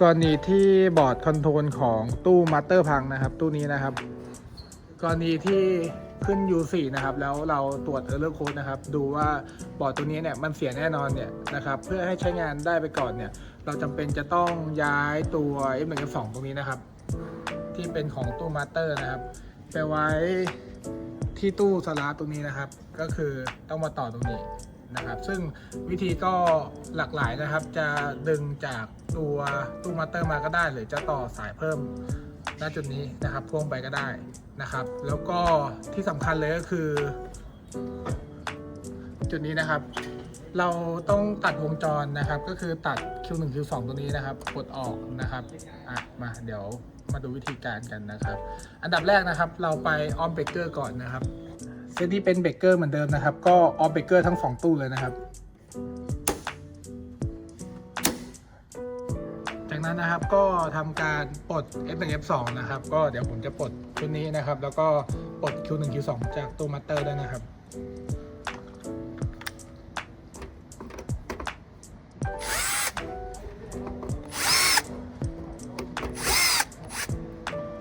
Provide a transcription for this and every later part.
กรณีที่บอร์ดคอนโทรลของตู้มาสเตอร์พังนะครับ ตู้นี้นะครับ กรณีที่ขึ้น U4 นะครับ แล้วเราตรวจ Error Code นะครับ ดูว่าบอร์ดตัวนี้เนี่ยมันเสียแน่นอนเนี่ยนะครับ เพื่อให้ใช้งานได้ไปก่อนเนี่ย เราจำเป็นจะต้องย้ายตัว F1 F2 ตรงนี้นะครับ ที่เป็นของตู้มาสเตอร์นะครับ ไปไว้ที่ตู้สลาตรงนี้นะครับ ก็คือต้องมาต่อตรงนี้ นะครับ ซึ่งวิธีก็หลากหลายนะครับ จะดึงจากตัวตู้มาสเตอร์มาก็ได้ หรือจะต่อสายเพิ่มณจุดนี้นะครับพ่วงไปก็ได้นะครับ แล้วก็ที่สำคัญเลยก็คือ จุดนี้นะครับ เราต้องตัดวงจรนะครับ ก็คือตัด Q1 Q2 ตัวนี้นะครับกดออกนะครับอะมาเดี๋ยวมาดูวิธีการกันนะครับ อันดับแรกนะครับ เราไปออฟเบเกอร์ก่อนนะครับ เซตที่เป็นเบเกอร์เหมือนเดิมนะครับ ก็ออฟเบเกอร์ทั้งสองตู้เลยนะครับ จากนั้นนะครับก็ทำการปลด F1 F2 นะครับ ก็เดี๋ยวผมจะปลดชุดนี้นะครับ แล้วก็ปลด Q1 Q2 จากตู้มัตเตอร์ด้วยนะครับ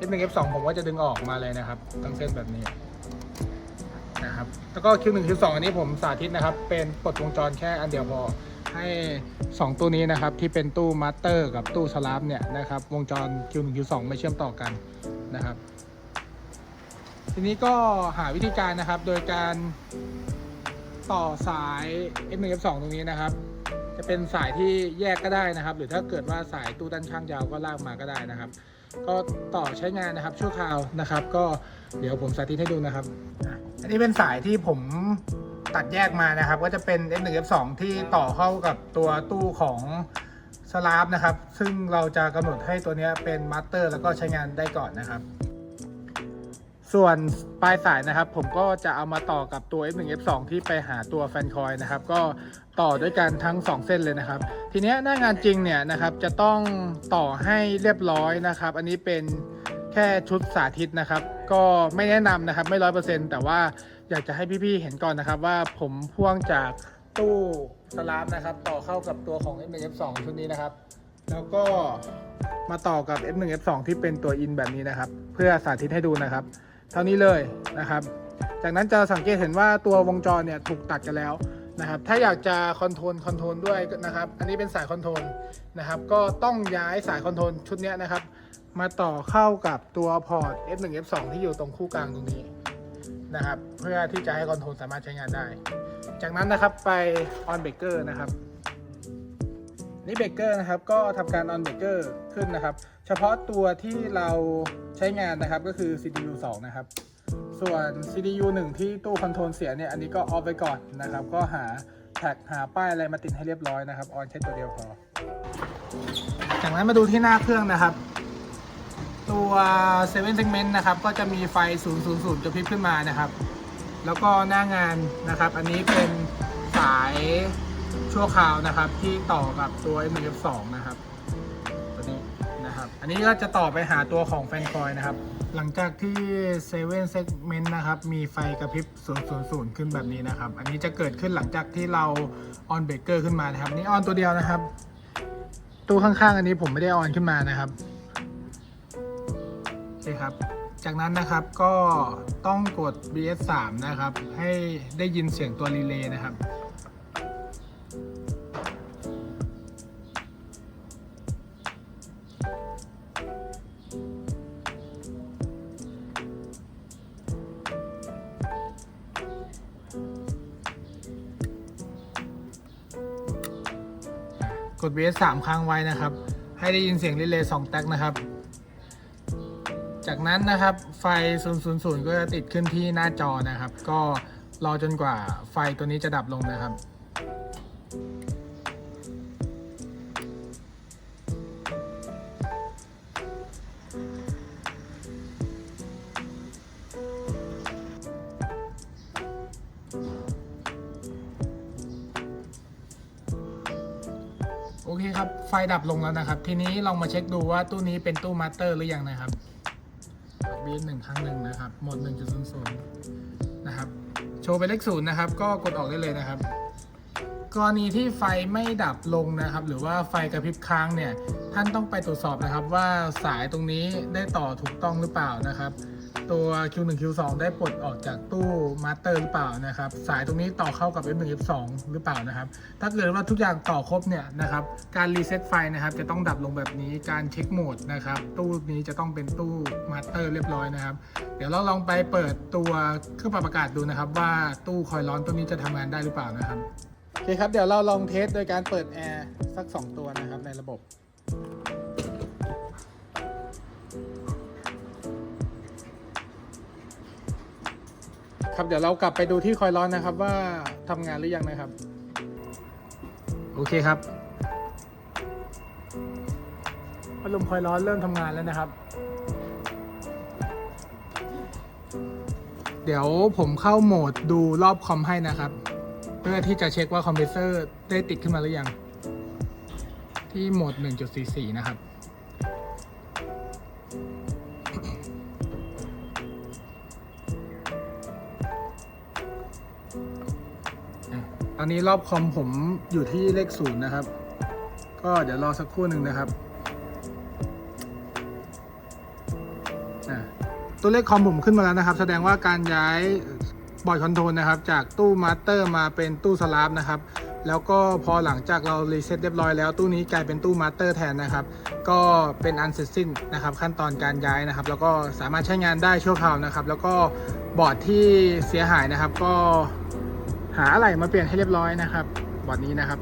F1 F2 ผมก็จะดึงออกมาเลยนะครับทั้งเส้นแบบนี้ แล้วก็ Q1 Q2 อันนี้ผมสาธิตนะครับ เป็นปลดวงจรแค่อันเดียวพอ ให้ 2 ตู้นี้นะครับ ที่เป็นตู้มาสเตอร์กับตู้สลาฟเนี่ยนะครับ วงจร Q1 Q2 ไม่เชื่อมต่อกันนะครับ ทีนี้ก็หาวิธีการนะครับ โดยการต่อสาย F1 F2 ตรงนี้นะครับ จะเป็นสายที่แยกก็ได้นะครับ หรือถ้าเกิดว่าสายตู้ด้านข้างยาวก็ลากมาก็ได้นะครับ ก็ต่อใช้งานนะครับชั่วคราวนะครับ ก็เดี๋ยวผมสาธิตให้ดูนะครับ อันนี้เป็นสายที่ผมตัดแยกมานะครับ ก็จะเป็น F1 F2 ที่ต่อเข้ากับตัวตู้ของสลาฟนะครับ ซึ่งเราจะกำหนดให้ตัวนี้เป็นมาสเตอร์แล้วก็ใช้งานได้ก่อนนะครับ ส่วนปลายสายนะครับ ผมก็จะเอามาต่อกับตัว F1 F2 ที่ไปหาตัวแฟนคอยนะครับ ก็ต่อด้วยกันทั้ง 2 เส้นเลยนะครับ ทีนี้หน้างานจริงเนี่ยนะครับจะต้องต่อให้เรียบร้อยนะครับ อันนี้เป็น แค่ชุดสาธิตนะครับ ก็ไม่แนะนำนะครับไม่ร้อยเปอร์เซ็นต์แต่ว่าอยากจะให้พี่ๆเห็นก่อนนะครับ ว่าผมพ่วงจากตู้สลาฟนะครับ ต่อเข้ากับตัวของ F1 F2 ชุดนี้นะครับ แล้วก็มาต่อกับ F1 F2 ที่เป็นตัวอินแบบนี้นะครับ เพื่อสาธิตให้ดูนะครับ เท่านี้เลยนะครับ จากนั้นจะสังเกตเห็นว่าตัววงจรเนี่ยถูกตัดกันแล้วนะครับ ถ้าอยากจะคอนโทรลคอนโทรลด้วยนะครับ อันนี้เป็นสายคอนโทรลนะครับ ก็ต้องย้ายสายคอนโทรลชุดนี้นะครับ มาต่อเข้ากับตัวพอร์ต F1 F2 ที่อยู่ตรงคู่กลางตรงนี้นะครับ เพื่อที่จะให้คอนโทรลสามารถใช้งานได้ จากนั้นนะครับไป on breaker นะครับนี่เบรกเกอร์นะครับก็ทำการ on breaker ขึ้นนะครับ เฉพาะตัวที่เราใช้งานนะครับก็คือ CPU 2 นะครับ ส่วน CPU 1 ที่ตู้คอนโทรลเสียเนี่ยอันนี้ก็ออฟไว้ก่อนนะครับ ก็หาแท็กหาป้ายอะไรมาติดให้เรียบร้อยนะครับออนแค่ตัวเดียวพอจากนั้นมาดูที่หน้าเครื่องนะครับ ตัว7 segment นะครับก็จะมีไฟ 000จะพริบขึ้นมานะครับ แล้วก็หน้างานนะครับ อันนี้เป็นสายชั่วคราวนะครับ ที่ต่อกับตัว m 1 2นะครับตัวนี้นะครับ อันนี้ก็จะต่อไปหาตัวของแฟนคอยนะครับ หลังจากที่7 segment นะครับ มีไฟกระพริบ 000 ขึ้นแบบนี้นะครับ อันนี้จะเกิดขึ้นหลังจากที่เรา on breaker ขึ้นมานะครับนี่ออนตัวเดียวนะครับตู้ข้างๆ อันนี้ผมไม่ได้ออนขึ้นมานะครับ เคครับ จากนั้นนะครับก็ต้องกด BS3 นะครับ ให้ได้ยินเสียงตัวรีเลย์นะครับ กด BS3 ค้างไว้นะครับ ให้ได้ยินเสียงรีเลย์2แท็กนะครับ จากนั้นนะครับไฟ 000 ก็จะติดขึ้นที่หน้าจอนะครับ ก็รอจนกว่าไฟตัวนี้จะดับลงนะครับ โอเคครับ ไฟดับลงแล้วนะครับ ทีนี้ลองมาเช็คดูว่าตู้นี้เป็นตู้มาสเตอร์หรือยังนะครับ บีหนึ่งครั้งหนึ่งนะครับ หมด 1.00 นะครับ โชว์ไปเลขศูนย์นะครับ ก็กดออกได้เลยนะครับ กรณีที่ไฟไม่ดับลงนะครับ หรือว่าไฟกระพริบค้างเนี่ย ท่านต้องไปตรวจสอบนะครับว่าสายตรงนี้ได้ต่อถูกต้องหรือเปล่านะครับ ตัว Q1 Q2 ได้ปลดออกจากตู้มาสเตอร์หรือเปล่านะครับ สายตรงนี้ต่อเข้ากับ F1 F2 หรือเปล่านะครับ ถ้าเกิดว่าทุกอย่างต่อครบเนี่ยนะครับ การรีเซ็ตไฟนะครับจะต้องดับลงแบบนี้ การเช็คโหมดนะครับ ตู้นี้จะต้องเป็นตู้มาสเตอร์เรียบร้อยนะครับ เดี๋ยวเราลองไปเปิดตัวเครื่องปรับอากาศดูนะครับ ว่าตู้คอยร้อนตัวนี้จะทำงานได้หรือเปล่านะครับ โอเคครับ เดี๋ยวเราลองเทสโดยการเปิดแอร์สัก 2 ตัวนะครับในระบบ ครับเดี๋ยวเรากลับไปดูที่คอยล์ร้อนนะครับว่าทำงานหรือยังนะครับ โอเคครับพัดลมคอยล์ร้อนเริ่มทำงานแล้วนะครับ เดี๋ยวผมเข้าโหมดดูรอบคอมให้นะครับ เพื่อที่จะเช็คว่าคอมเพรสเซอร์ได้ติดขึ้นมาหรือยัง ที่โหมด 1.44 นะครับ ตอนนี้รอบคอมผมอยู่ที่เลขศูนย์นะครับ ก็เดี๋ยวรอสักครู่หนึ่งนะครับ ตัวเลขคอมผมขึ้นมาแล้วนะครับ แสดงว่าการย้ายบอร์ดคอนโทรลนะครับ จากตู้มาสเตอร์มาเป็นตู้สลาฟนะครับ แล้วก็พอหลังจากเรารีเซ็ตเรียบร้อยแล้วตู้นี้กลายเป็นตู้มาสเตอร์แทนนะครับ ก็เป็นอันเสร็จสิ้นนะครับ ขั้นตอนการย้ายนะครับ แล้วก็สามารถใช้งานได้ชั่วคราวนะครับ แล้วก็บอร์ดที่เสียหายนะครับก็ หาอะไรมาเปลี่ยนให้เรียบร้อยนะครับบอร์ดนี้นะครับ